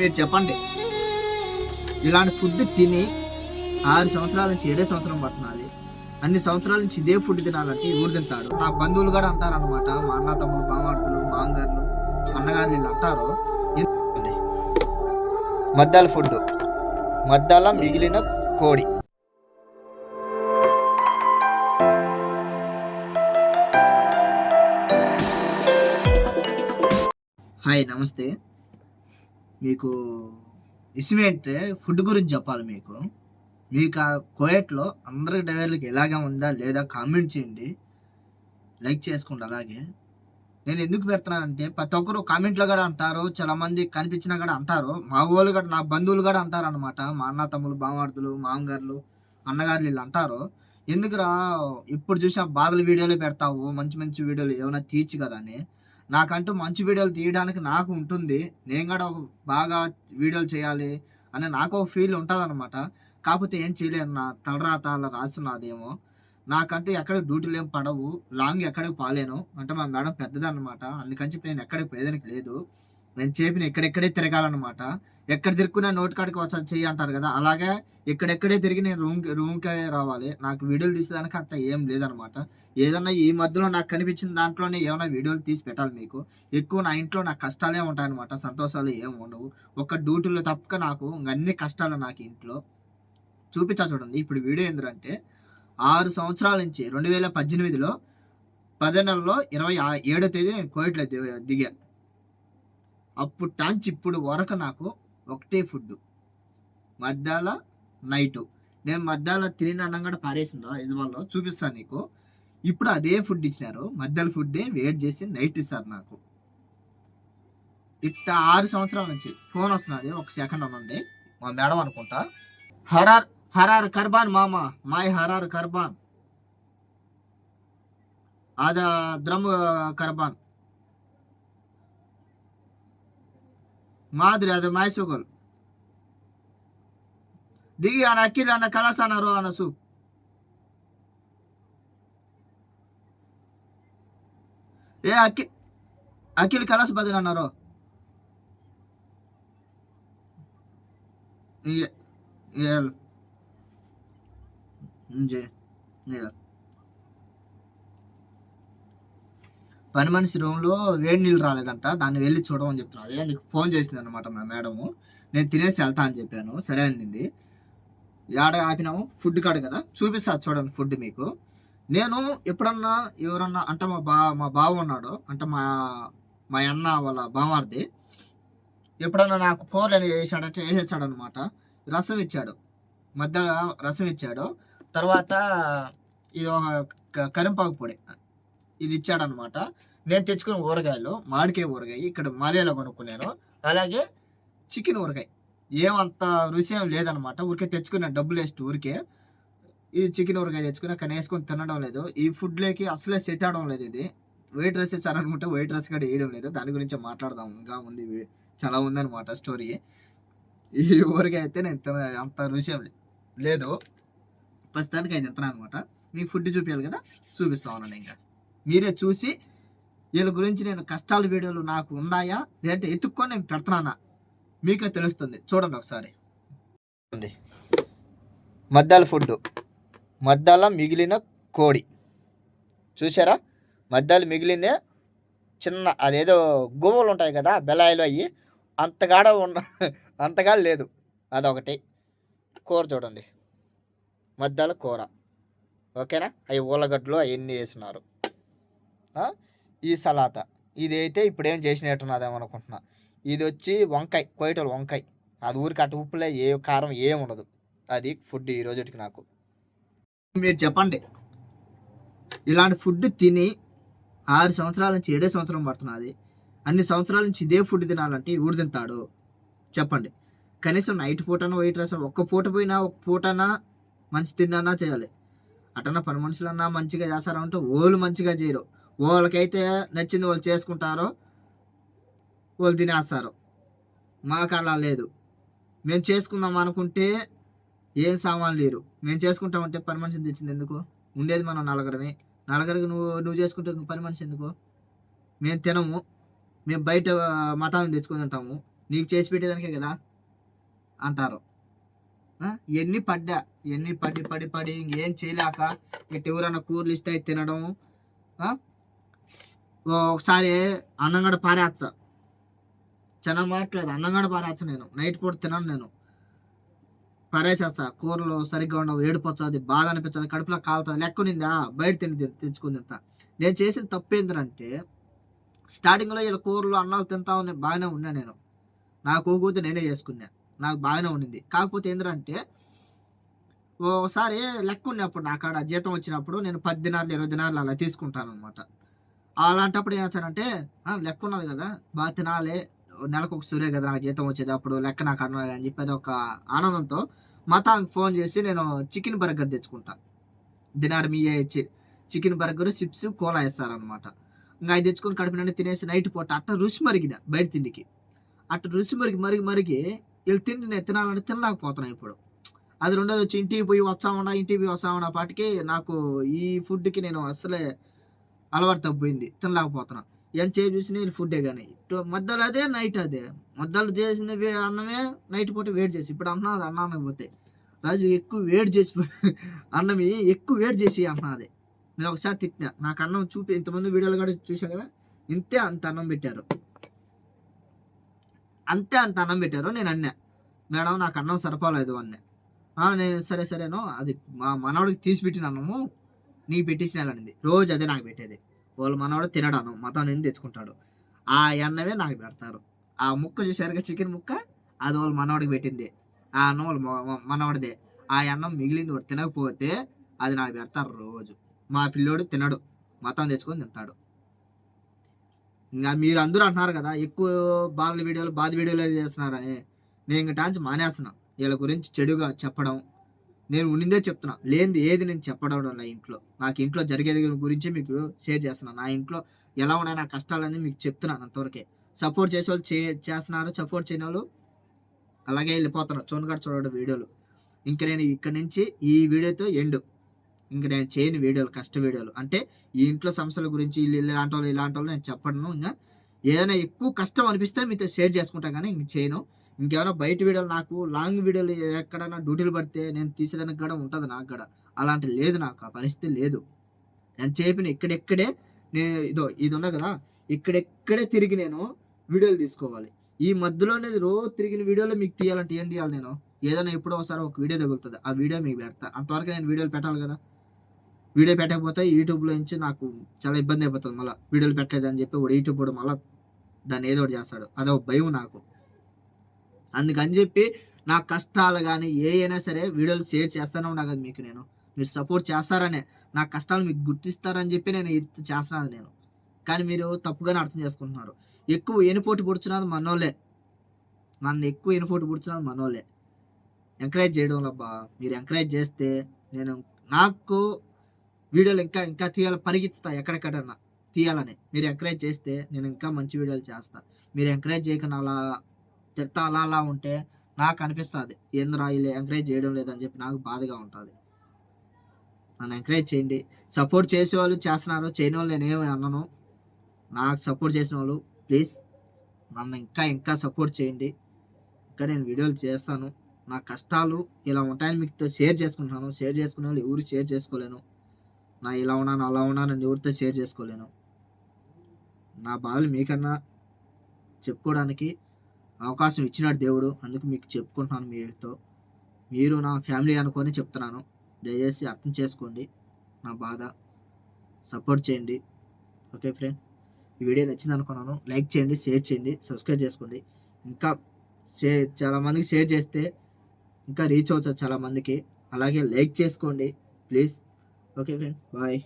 మీరు చెప్పండి. ఇలాంటి ఫుడ్ తిని ఆరు సంవత్సరాల నుంచి ఏడే సంవత్సరం పడుతున్నది. అన్ని సంవత్సరాల నుంచి ఇదే ఫుడ్ తినాలంటే ఊరు తింటాడు. నా బంధువులు కూడా అంటారు అనమాట మా అన్న తమ్ముడు బామార్తులు మాంగారులు అన్నగారు వీళ్ళు అంటారు. మద్దాల ఫుడ్ మద్దాల మిగిలిన కోడి. హాయ్ నమస్తే. మీకు విషయం ఏంటంటే ఫుడ్ గురించి చెప్పాలి మీకు. మీకు ఆ కోయట్లో అందరి డ్రైవర్లకి ఎలాగా ఉందా లేదా కామెంట్ చేయండి. లైక్ చేసుకోండి అలాగే. నేను ఎందుకు పెడుతున్నానంటే ప్రతి ఒక్కరు కామెంట్లో కూడా అంటారు చాలా మంది కనిపించినా కూడా అంటారు. మా వాళ్ళు కూడా నా బంధువులు కూడా అంటారు అనమాట మా అన్న తమ్ముడు బావమర్దులు మామగారులు అన్నగారులు వీళ్ళు అంటారు. ఎందుకురా ఇప్పుడు చూసిన బాధల వీడియోలు పెడతావు మంచి మంచి వీడియోలు ఏమైనా తీర్చు కదా అని. నాకంటూ మంచి వీడియోలు తీయడానికి నాకు ఉంటుంది. నేను కూడా ఒక బాగా వీడియోలు చేయాలి అని నాకు ఒక ఫీల్ ఉంటుంది అనమాట కాకపోతే ఏం చేయలేను. నా తలరాత అలా రాసున్నదేమో నాకంటూ ఎక్కడ డ్యూటీలు ఏం పడవు. లాంగ్ ఎక్కడికి పాలేను. అంటే మా మేడం పెద్దదన్నమాట. అందుకని చెప్పి నేను ఎక్కడికి పోయేదానికి లేదు. నేను చేపిన ఎక్కడెక్కడే తిరగాలన్నమాట. ఎక్కడ తిరుక్కున్నా నోటి కాడికి వచ్చి చెయ్యి అంటారు కదా. అలాగే ఎక్కడెక్కడే తిరిగి నేను రూమ్ రూమ్కే రావాలి. నాకు వీడియోలు తీసేదానికి అంత ఏం లేదనమాట ఏదన్నా ఈ మధ్యలో నాకు కనిపించిన దాంట్లోనే ఏమైనా వీడియోలు తీసి పెట్టాలి మీకు. ఎక్కువ నా ఇంట్లో నాకు కష్టాలే ఉంటాయన్నమాట. సంతోషాలు ఏం ఉండవు. ఒక డ్యూటీలో తప్పక నాకు ఇంక అన్ని కష్టాలు నాకు ఇంట్లో. చూపించా చూడండి. ఇప్పుడు వీడియో ఏంటంటే ఆరు సంవత్సరాల నుంచి రెండు వేల పద్దెనిమిదిలో పది నెలలో ఇరవై ఏడో తేదీ నేను కోవిడ్లో దిగా. అప్పుడు టాంచి ఇప్పుడు వరకు నాకు ఒకటే ఫుడ్ మధ్యాల నైట్ నేను మధ్యాల తిరిగిన అన్నం పారేసిందో యజమాన్లో? చూపిస్తాను నీకు. ఇప్పుడు అదే ఫుడ్ ఇచ్చినారు. మధ్యాల ఫుడ్డే వేడి చేసి నైట్ ఇస్తారు నాకు. ఇట్ట ఆరు సంవత్సరాల నుంచి ఫోన్ వస్తున్నది. ఒక సెకండ్ అనండి. మా మేడం అనుకుంటా. హరార్ హరార్ కర్బాన్ మామ. మాయ్ హరార్ కర్బాన్. ఆదా ద్రమ్ కర్బాన్. maadiri ada maisogol digi ana akili ana kala na roho ana su e akili akili kalas na ana e yeah yeah yeah పని మనిషి రూమ్లో వేడి నీళ్ళు రాలేదంట దాన్ని వెళ్ళి చూడమని చెప్తున్నా అదే నీకు ఫోన్ చేసింది అనమాట మా మేడము నేను తినేసి వెళ్తా అని చెప్పాను. సరే అనింది. ఏడ ఆపినాము ఫుడ్ కాడు కదా. చూపిస్తా చూడండి ఫుడ్ మీకు. నేను ఎప్పుడన్నా ఎవరన్నా అంటే మా బా మా బావ ఉన్నాడు అంటే మా మా అన్న వాళ్ళ బామార్ది ఎప్పుడన్నా నాకు కూరలు వేసాడంటే వేసేసాడనమాట రసం ఇచ్చాడు. మధ్య రసం ఇచ్చాడు. తర్వాత ఇది ఒక కరింపాకు పొడి. ఇది ఇచ్చాడనమాట. నేను తెచ్చుకున్న ఊరగాయలు మామిడికాయ ఊరగాయ ఇక్కడ మాలేలో కొనుక్కున్నాను. అలాగే చికెన్ ఊరగాయ. ఏమంత రుచి ఏం లేదనమాట. ఊరికే తెచ్చుకున్నాను డబ్బులు వేస్ట్ ఊరికే. ఇది చికెన్ ఊరగాయ తెచ్చుకున్నా కానీ వేసుకొని తినడం లేదు. ఈ ఫుడ్లోకి అసలే సెట్ అవడం లేదు ఇది. వెయిట్ రైస్ ఇచ్చారనుకుంటే వెయిట్ రైస్ కూడా వేయడం లేదు. దాని గురించి మాట్లాడదాం ఇంకా ఉంది చాలా ఉందన్నమాట స్టోరీ ఈ ఊరగాయ అయితే నేను తిన అంత రుచి లేదు. ప్రస్తుతానికి అయితే తింటున్నాను అనమాట మీకు ఫుడ్ చూపించాలి కదా? చూపిస్తా ఉన్నాను ఇంకా. మీరే చూసి వీళ్ళ గురించి నేను కష్టాల వీడియోలు నాకు ఉన్నాయా? లేదంటే ఎత్తుక్కొని నేను పెడుతున్నానా మీకే తెలుస్తుంది. చూడండి ఒకసారి. మద్దాల ఫుడ్. మద్దాల మిగిలిన కోడి. చూసారా మద్దాలు మిగిలిందే చిన్న అదేదో గువ్వలు ఉంటాయి కదా బెలాయిలు అయ్యి అంతగాడ ఉన్న అంతగా లేదు. అదొకటి. కూర చూడండి. మద్దాల కూర. ఓకేనా? అవి ఉల్లగడ్డలు అవన్నీ వేస్తున్నారు ఈ సలాత. ఇదైతే ఇప్పుడేం ఇప్పుడు ఏం చేసినట్టున్నదేమో అనుకుంటున్నా. ఇది వచ్చి వంకాయ కోయటలు వంకాయ. అది ఊరికి అటు ఉప్పులే ఏ కారం ఏం ఉండదు. అది ఫుడ్ ఈ రోజుకి నాకు. మీరు చెప్పండి. ఇలాంటి ఫుడ్ తిని ఆరు సంవత్సరాల నుంచి ఏడే సంవత్సరం పడుతున్నది అన్ని సంవత్సరాల నుంచి ఇదే ఫుడ్ తినాలంటే ఊరు తింటాడు? చెప్పండి. కనీసం నైట్ పూటన వైట్ రైస్ ఒక్క పూట పోయినా ఒక పూటనా మంచి తిన్నా చేయాలి. అటన్నా పని మనుషులన్నా మంచిగా చేస్తారంటే ఓళ్ళు మంచిగా చేయరు. వాళ్ళకైతే నచ్చింది వాళ్ళు చేసుకుంటారో వాళ్ళు తినేస్తారు. మాకు అలా లేదు. మేము చేసుకుందాం అనుకుంటే ఏం సామాన్లు లేరు. మేము చేసుకుంటామంటే పని మనిషిని తెచ్చింది ఎందుకు? ఉండేది మనం నలగరమే నలుగురికి నువ్వు నువ్వు చేసుకుంటే పని మనిషి ఎందుకు? మేము తినము. మేము బయట మతాన్ని తెచ్చుకొని తింటాము. నీకు చేసి పెట్టేదానికే కదా? అంటారు. ఎన్ని పడ్డా? ఎన్ని పడి పడి పడి ఇంకేం చేయలేక ఇటు ఎవరన్నా కూరలు ఇస్తే తినడం ఒకసారి అన్నం కూడా పారేచ్చ చాలా మాట్లేదు అన్నం కూడా పారేచ్చ నేను? నైట్ పూట తినను నేను. పారేసేస్తా. కూరలు సరిగ్గా ఉండవు ఏడిపోతుంది బాధ అనిపించదు కడుపులో కాలుతుంది లెక్కనిందా బయట తిని తెచ్చుకుని తింటా. నేను చేసిన తప్పు ఏంటంటే స్టార్టింగ్లో ఇలా కూరలు అన్నాలు తింటా ఉన్నాయి బాగానే ఉన్నా నేను. నాకు ఊగూతే నేనే చేసుకున్నా. నాకు బాగానే ఉండింది. కాకపోతే ఏంటంటే ఒకసారి లెక్క ఉన్నప్పుడు నా కాడ జీతం వచ్చినప్పుడు నేను పది దినాలు ఇరవై దినాలు అలా తీసుకుంటాను అనమాట అలాంటప్పుడు ఏం చేస్తానంటే లెక్క ఉన్నది కదా బాగా తినాలి. నెలకు ఒక సూర్య కదా నాకు జీతం వచ్చేది. అప్పుడు లెక్క నాకు అన్నది అని చెప్పి ఒక ఆనందంతో మతానికి ఫోన్ చేసి నేను చికెన్ బర్గర్ తెచ్చుకుంటా. దినార్ మీయే ఇచ్చి చికెన్ బర్గర్ చిప్స్ కోలా వేస్తారనమాట ఇంకా అది తెచ్చుకొని కడుపు నుండి తినేసి నైట్ పూట అట్ట రుచి మరిగిన బయట తిండికి. అట్ట రుచి మరిగి మరిగి మరిగి వీళ్ళు తిండి నేను తినాలంటే తినలేకపోతున్నాను ఇప్పుడు. అది రెండోది వచ్చి ఇంటికి పోయి వస్తామన్నా ఇంటికి పోయి వస్తామన్నా పాటికి నాకు ఈ ఫుడ్కి నేను అసలే అలవాటు తగ్గిపోయింది తినలేకపోతున్నా. ఏం చేసి చూసినా వీళ్ళు ఫుడ్డే కానీ మధ్యలో అదే నైట్ అదే. మధ్యలో చేసిన అన్నమే నైట్ పూట వేడి చేసి ఇప్పుడు అన్నా అది అన్నామే పోతే రాజు ఎక్కువ వేడి చేసి అన్నమి ఎక్కువ వేడి చేసి అన్నది నేను ఒకసారి తిట్టినా. నాకు అన్నం చూపి ఇంతమంది వీడియోలు కూడా చూసాను కదా ఇంతే అంత అన్నం పెట్టారు. అంతే అంత అన్నం పెట్టారు నేను అన్నా. మేడం నాకు అన్నం సరిపోలేదు అన్నా. నేను సరే సరేనో అది మా మనవాడికి తీసి పెట్టిన అన్నము. నీ పెట్టించినాలనింది రోజు అదే నాకు పెట్టేది. వాళ్ళు మనవాడు తినడాను మతం నేను తెచ్చుకుంటాడు. ఆ అన్నమే నాకు పెడతారు. ఆ ముక్క చూసారుగా చికెన్ ముక్క అది వాళ్ళు మనవాడికి పెట్టింది. ఆ అన్నం వాళ్ళు మనవాడిదే. ఆ అన్నం మిగిలింది వాడు తినకపోతే అది నాకు పెడతారు రోజు. మా పిల్లోడు తినడు మతం తెచ్చుకొని తింటాడు. ఇంకా మీరు అందరూ అంటున్నారు కదా ఎక్కువ బాధల వీడియోలు బాధ వీడియోలు చేస్తున్నారని. నేను ఇంకా టాంచి మానేస్తున్నాను వీళ్ళ గురించి చెడుగా చెప్పడం నేను ఉన్నిందే చెప్తున్నా. లేనిది ఏది నేను చెప్పడం నా ఇంట్లో. నాకు ఇంట్లో జరిగేది గురించి మీకు షేర్ చేస్తున్నా. నా ఇంట్లో ఎలా ఉన్నాయి నా కష్టాలని మీకు చెప్తున్నాను అంతవరకే. సపోర్ట్ చేసే వాళ్ళు చే చేస్తున్నారు. సపోర్ట్ చేయని వాళ్ళు అలాగే వెళ్ళిపోతున్నారు. చూడగా చూడడం వీడియోలు. ఇంక నేను ఇక్కడ నుంచి ఈ వీడియోతో ఎండు. ఇంక నేను చేయని వీడియోలు కష్ట వీడియోలు. అంటే ఈ ఇంట్లో సమస్యల గురించి ఇల్లు ఇలాంటి వాళ్ళు ఇలాంటి వాళ్ళు నేను చెప్పను. ఇంకా ఏదైనా ఎక్కువ కష్టం అనిపిస్తే మీతో షేర్ చేసుకుంటా కానీ ఇంక చేయను. ఇంకేమైనా బయట వీడియోలు నాకు లాంగ్ వీడియోలు ఎక్కడైనా డ్యూటీలు పడితే నేను తీసేదానికి కూడా ఉంటుంది నాకు కూడా అలాంటి లేదు నాకు ఆ పరిస్థితి లేదు. నేను చెప్పిన ఇక్కడెక్కడే నేను ఇదో ఇది ఉన్నా కదా ఇక్కడెక్కడే తిరిగి నేను వీడియోలు తీసుకోవాలి. ఈ మధ్యలో అనేది రోజు తిరిగిన వీడియోలో మీకు తీయాలంటే ఏం తీయాలి నేను? ఏదైనా ఎప్పుడో ఒకసారి ఒక వీడియో తగులుతుంది ఆ వీడియో మీకు పెడతా. అంతవరకు నేను వీడియోలు పెట్టాలి కదా. వీడియో పెట్టకపోతే యూట్యూబ్లో నుంచి నాకు చాలా ఇబ్బంది అయిపోతుంది మళ్ళీ. వీడియోలు పెట్టలేదు అని చెప్పి ఒక యూట్యూబ్ కూడా మళ్ళీ దాన్ని ఏదో ఒకటి చేస్తాడు. అదో భయం నాకు. అందుకని చెప్పి నా కష్టాలు కానీ ఏ అయినా సరే వీడియోలు షేర్ చేస్తానే ఉన్నా కదా మీకు నేను. మీరు సపోర్ట్ చేస్తారనే నా కష్టాలు మీకు గుర్తిస్తారని చెప్పి నేను ఇది చేస్తున్నాను నేను. కానీ మీరు తప్పుగానే అర్థం చేసుకుంటున్నారు. ఎక్కువ ఎనుపోటు పుడుచున్నది మనోళ్ళే. నన్ను ఎక్కువ ఎనుపోటు పుడుచున్నది మనోళ్ళే. ఎంకరేజ్ చేయడం అబ్బా మీరు ఎంకరేజ్ చేస్తే నేను నాకు వీడియోలు ఇంకా ఇంకా తీయాలి పరిగెత్తుతా ఎక్కడెక్కడన్నా. తీయాలని. మీరు ఎంకరేజ్ చేస్తే నేను ఇంకా మంచి వీడియోలు చేస్తా. మీరు ఎంకరేజ్ చేయకుండా అలా తిడతా అలా అలా ఉంటే నాకు అనిపిస్తుంది. ఏందిరా వీళ్ళు ఎంకరేజ్ చేయడం లేదని చెప్పి నాకు బాధగా ఉంటుంది. నన్ను ఎంకరేజ్ చేయండి. సపోర్ట్ చేసే వాళ్ళు చేస్తున్నారు చేయని వాళ్ళు నేనేమి అన్నాను నాకు సపోర్ట్ చేసిన వాళ్ళు ప్లీజ్ నన్ను ఇంకా ఇంకా సపోర్ట్ చేయండి. ఇంకా నేను వీడియోలు చేస్తాను. నా కష్టాలు ఇలా ఉంటాయని మీతో షేర్ చేసుకుంటున్నాను. షేర్ చేసుకునే వాళ్ళు ఎవరు షేర్ చేసుకోలేను. నా ఇలా ఉన్నాను అలా ఉన్నాను ఎవరితో షేర్ చేసుకోలేను. నా బాధలు మీకన్నా చెప్పుకోవడానికి అవకాశం ఇచ్చినాడు దేవుడు. అందుకు మీకు చెప్పుకుంటున్నాను మీతో. మీరు నా ఫ్యామిలీ అనుకొని చెప్తున్నాను. దయచేసి అర్థం చేసుకోండి. నా బాధ. సపోర్ట్ చేయండి. Okay friend? ఈ వీడియో నచ్చింది అనుకున్నాను. లైక్ చేయండి షేర్ చేయండి సబ్స్క్రైబ్ చేసుకోండి. ఇంకా షేర్ చాలా మందికి షేర్ చేస్తే ఇంకా రీచ్ అవుతుంది చాలామందికి అలాగే లైక్ చేసుకోండి ప్లీజ్. Okay friend? బాయ్.